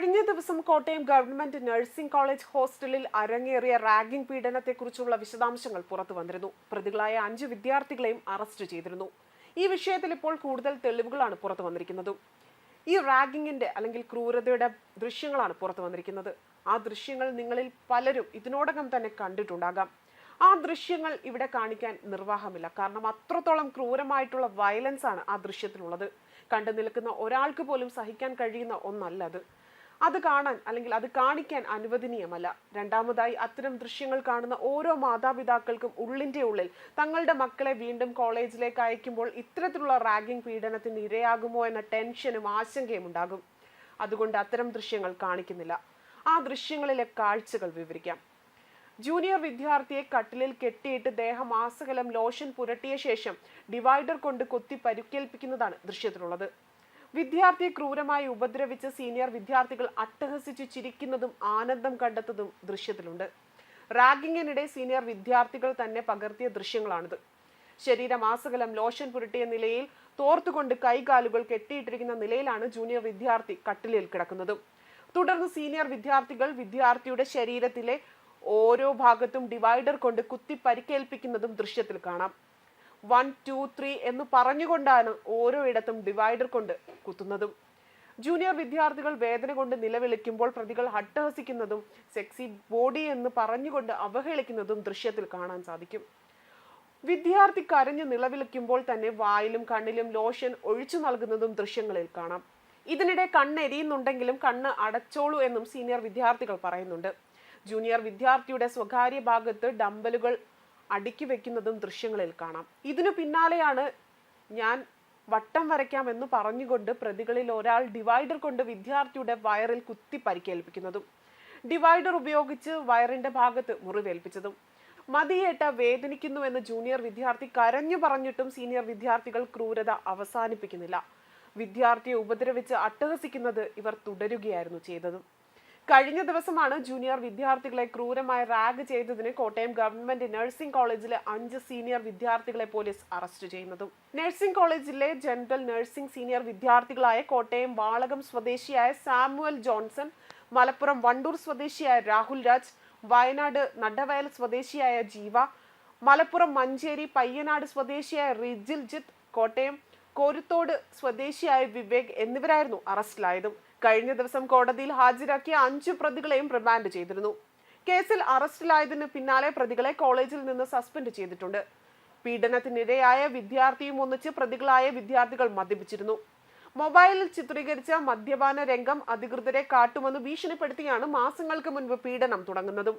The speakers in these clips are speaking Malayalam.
കഴിഞ്ഞ ദിവസം കോട്ടയം ഗവൺമെന്റ് നഴ്സിംഗ് കോളേജ് ഹോസ്റ്റലിൽ അരങ്ങേറിയ റാഗിംഗ് പീഡനത്തെക്കുറിച്ചുള്ള വിശദാംശങ്ങൾ പുറത്തു വന്നിരുന്നു. പ്രതികളായ അഞ്ച് വിദ്യാർത്ഥികളെയും അറസ്റ്റ് ചെയ്തിരുന്നു. ഈ വിഷയത്തിൽ ഇപ്പോൾ കൂടുതൽ തെളിവുകളാണ് പുറത്തു വന്നിരിക്കുന്നത്. ഈ റാഗിങ്ങിന്റെ അല്ലെങ്കിൽ ക്രൂരതയുടെ ദൃശ്യങ്ങളാണ് പുറത്തു വന്നിരിക്കുന്നത്. ആ ദൃശ്യങ്ങൾ നിങ്ങളിൽ പലരും ഇതിനോടകം തന്നെ കണ്ടിട്ടുണ്ടാകാം. ആ ദൃശ്യങ്ങൾ ഇവിടെ കാണിക്കാൻ നിർവാഹമില്ല. കാരണം അത്രത്തോളം ക്രൂരമായിട്ടുള്ള വയലൻസ് ആണ് ആ ദൃശ്യത്തിലുള്ളത്. കണ്ടു നിൽക്കുന്ന ഒരാൾക്ക് പോലും സഹിക്കാൻ കഴിയുന്ന ഒന്നല്ല അത്. അത് കാണാൻ അല്ലെങ്കിൽ അത് കാണിക്കാൻ അനുവദനീയമല്ല. രണ്ടാമതായി അത്തരം ദൃശ്യങ്ങൾ കാണുന്ന ഓരോ മാതാപിതാക്കൾക്കും ഉള്ളിന്റെ ഉള്ളിൽ തങ്ങളുടെ മക്കളെ വീണ്ടും കോളേജിലേക്ക് അയക്കുമ്പോൾ ഇത്തരത്തിലുള്ള റാഗിംഗ് പീഡനത്തിന് ഇരയാകുമോ എന്ന ടെൻഷനും ആശങ്കയും ഉണ്ടാകും. അതുകൊണ്ട് അത്തരം ദൃശ്യങ്ങൾ കാണിക്കുന്നില്ല. ആ ദൃശ്യങ്ങളിലെ കാഴ്ചകൾ വിവരിക്കാം. ജൂനിയർ വിദ്യാർത്ഥിയെ കട്ടിലിൽ കെട്ടിയിട്ട് ദേഹം ദേഹമാസകലം ലോഷൻ പുരട്ടിയ ശേഷം ഡിവൈഡർ കൊണ്ട് കൊത്തി പരുക്കേൽപ്പിക്കുന്നതാണ് ദൃശ്യത്തിലുള്ളത്. വിദ്യാർത്ഥിയെ ക്രൂരമായി ഉപദ്രവിച്ച് സീനിയർ വിദ്യാർത്ഥികൾ അട്ടഹസിച്ച് ചിരിക്കുന്നതും ആനന്ദം കണ്ടെത്തതും ദൃശ്യത്തിലുണ്ട്. റാഗിങ്ങിനിടെ സീനിയർ വിദ്യാർത്ഥികൾ തന്നെ പകർത്തിയ ദൃശ്യങ്ങളാണിത്. ശരീരമാസകലം ലോഷൻ പുരട്ടിയ നിലയിൽ തോർത്തുകൊണ്ട് കൈകാലുകൾ കെട്ടിയിട്ടിരിക്കുന്ന നിലയിലാണ് ജൂനിയർ വിദ്യാർത്ഥി കട്ടിലിൽ കിടക്കുന്നത്. തുടർന്ന് സീനിയർ വിദ്യാർത്ഥികൾ വിദ്യാർത്ഥിയുടെ ശരീരത്തിലെ ഓരോ ഭാഗത്തും ഡിവൈഡർ കൊണ്ട് കുത്തി പരിക്കേൽപ്പിക്കുന്നതും ദൃശ്യത്തിൽ കാണാം. വൺ ടു ത്രീ എന്ന് പറഞ്ഞുകൊണ്ടാണ് ഓരോ ഇടത്തും ഡിവൈഡർ കൊണ്ട് കുത്തുന്നതും. ജൂനിയർ വിദ്യാർത്ഥികൾ വേദന കൊണ്ട് നിലവിളിക്കുമ്പോൾ പ്രതികൾ അട്ടഹസിക്കുന്നതും സെക്സി ബോഡി എന്ന് പറഞ്ഞുകൊണ്ട് അവഹേളിക്കുന്നതും ദൃശ്യത്തിൽ കാണാൻ സാധിക്കും. വിദ്യാർത്ഥി കരഞ്ഞു നിലവിളിക്കുമ്പോൾ തന്നെ വായിലും കണ്ണിലും ലോഷൻ ഒഴിച്ചു നൽകുന്നതും ദൃശ്യങ്ങളിൽ കാണാം. ഇതിനിടെ കണ്ണെരിയുന്നുണ്ടെങ്കിലും കണ്ണ് അടച്ചോളൂ എന്നും സീനിയർ വിദ്യാർത്ഥികൾ പറയുന്നുണ്ട്. ജൂനിയർ വിദ്യാർത്ഥിയുടെ സ്വകാര്യ ഭാഗത്ത് ഡമ്പലുകൾ അടുക്കി വെക്കുന്നതും ദൃശ്യങ്ങളിൽ കാണാം. ഇതിനു പിന്നാലെയാണ് ഞാൻ വട്ടം വരയ്ക്കാമെന്ന് പറഞ്ഞുകൊണ്ട് പ്രതികളിൽ ഒരാൾ ഡിവൈഡർ കൊണ്ട് വിദ്യാർത്ഥിയുടെ വയറിൽ കുത്തി പരിക്കേൽപ്പിക്കുന്നതും ഡിവൈഡർ ഉപയോഗിച്ച് വയറിന്റെ ഭാഗത്ത് മുറിവേൽപ്പിച്ചതും. മതിയേട്ട വേദനിക്കുന്നുവെന്ന് ജൂനിയർ വിദ്യാർത്ഥി കരഞ്ഞു പറഞ്ഞിട്ടും സീനിയർ വിദ്യാർത്ഥികൾ ക്രൂരത അവസാനിപ്പിക്കുന്നില്ല. വിദ്യാർത്ഥിയെ ഉപദ്രവിച്ച് അട്ടഹസിക്കുന്നത് ഇവർ തുടരുകയായിരുന്നു ചെയ്തതും. കഴിഞ്ഞ ദിവസമാണ് ജൂനിയർ വിദ്യാർത്ഥികളെ ക്രൂരമായി റാഗ് ചെയ്തതിന് കോട്ടയം ഗവൺമെന്റ് നഴ്സിംഗ് കോളേജിലെ അഞ്ച് സീനിയർ വിദ്യാർത്ഥികളെ പോലീസ് അറസ്റ്റ് ചെയ്യുന്നതും. നഴ്സിംഗ് കോളേജിലെ ജനറൽ നഴ്സിംഗ് സീനിയർ വിദ്യാർത്ഥികളായ കോട്ടയം വാളകം സ്വദേശിയായ സാമുവൽ ജോൺസൺ മലപ്പുറം വണ്ടൂർ സ്വദേശിയായ രാഹുൽ രാജ് വയനാട് നടവയൽ സ്വദേശിയായ ജീവ മലപ്പുറം മഞ്ചേരി പയ്യനാട് സ്വദേശിയായ റിജിൽ ജിത്ത് കോട്ടയം കോരുത്തോട് സ്വദേശിയായ വിവേക് എന്നിവരായിരുന്നു അറസ്റ്റിലായതും. കഴിഞ്ഞ ദിവസം കോടതിയിൽ ഹാജരാക്കിയ അഞ്ചു പ്രതികളെയും റിമാൻഡ് ചെയ്തിരുന്നു. കേസിൽ അറസ്റ്റിലായതിന് പിന്നാലെ പ്രതികളെ കോളേജിൽ നിന്ന് സസ്പെൻഡ് ചെയ്തിട്ടുണ്ട്. പീഡനത്തിനിരയായ വിദ്യാർത്ഥിയും ഒന്നിച്ച് പ്രതികളായ വിദ്യാർത്ഥികൾ മദ്യപിച്ചിരുന്നു. മൊബൈലിൽ ചിത്രീകരിച്ച മദ്യപാന രംഗം അധികൃതരെ കാട്ടുമെന്ന് ഭീഷണിപ്പെടുത്തിയാണ് മാസങ്ങൾക്ക് മുൻപ് പീഡനം തുടങ്ങുന്നതും.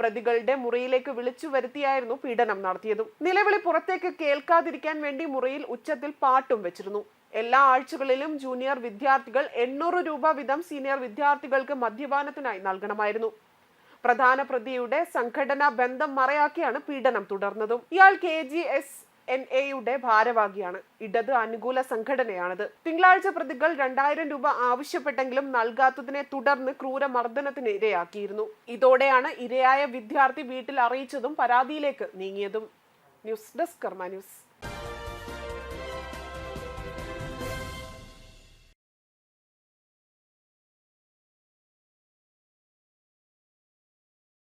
പ്രതികളുടെ മുറിയിലേക്ക് വിളിച്ചു വരുത്തിയായിരുന്നു പീഡനം നടത്തിയതും. നിലവിളി പുറത്തേക്ക് കേൾക്കാതിരിക്കാൻ വേണ്ടി മുറിയിൽ ഉച്ചത്തിൽ പാട്ടും വെച്ചിരുന്നു. എല്ലാ ആഴ്ചകളിലും ജൂനിയർ വിദ്യാർത്ഥികൾ എണ്ണൂറ് രൂപ വീതം സീനിയർ വിദ്യാർത്ഥികൾക്ക് മദ്യപാനത്തിനായി നൽകണമായിരുന്നു. പ്രധാന പ്രതിയുടെ സംഘടനാ ബന്ധം മറയാക്കിയാണ് പീഡനം തുടർന്നതും. ഇയാൾ കെ ജി എസ് എൻ എയുടെ ഭാരവാഹിയാണ്. ഇടത് അനുകൂല സംഘടനയാണിത്. തിങ്കളാഴ്ച പ്രതികൾ രണ്ടായിരം രൂപ ആവശ്യപ്പെട്ടെങ്കിലും നൽകാത്തതിനെ തുടർന്ന് ക്രൂരമർദ്ദനത്തിന് ഇരയാക്കിയിരുന്നു. ഇതോടെയാണ് ഇരയായ വിദ്യാർത്ഥി വീട്ടിൽ അറിയിച്ചതും പരാതിയിലേക്ക് നീങ്ങിയതും. News desk Karma news.